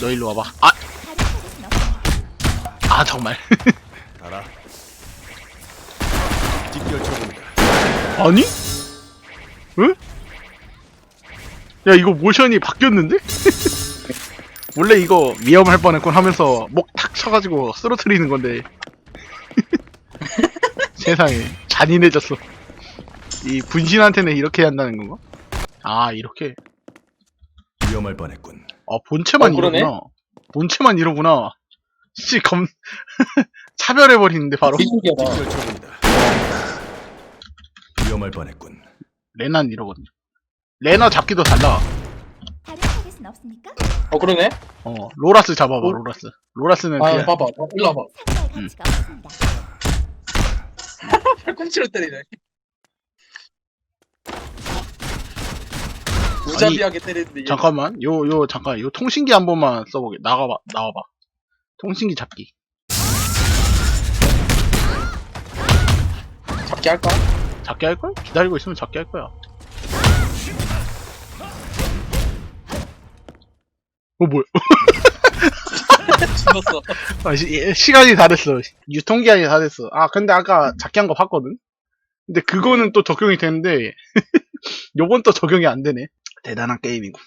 너 일로 와봐. 아. 아 정말. 알아. 직결 처분이다. 아니? 응? 야 이거 모션이 바뀌었는데? 원래 이거 위험할 뻔했군 하면서 목 탁 쳐가지고 쓰러뜨리는 건데 세상에 잔인해졌어 이 분신한테는 이렇게 한다는 건가? 아 이렇게 위험할 뻔했군. 아 본체만 어, 그러네. 이러구나 본체만 이러구나 씨 검 차별해버리는데 바로 신기하다. 직결 처분이다. 위험할 뻔했군. 레나는 이러거든요 레나 잡기도 달라 다른 타겟은 없습니까? 어 그러네. 어 로라스 잡아봐 어? 로라스 로라스는 아 그냥 봐봐. 어, 일로 와봐. 상대할 음. 가치가 없습니다. 팔꿈치로 때리네. 무자비하게 때리는데 얘 잠깐만, 요, 요, 잠깐, 요 통신기 한 번만 써보게. 나가봐, 나와봐. 통신기 잡기. 잡기 할까? 잡기 할걸? 기다리고 있으면 잡기 할 거야. 어, 뭐야. 죽었어. 아, 시, 시간이 다 됐어. 유통기한이 다 됐어. 아, 근데 아까 잡기 한거 봤거든? 근데 그거는 또 적용이 되는데, 요건 또 적용이 안 되네. 대단한 게임이고.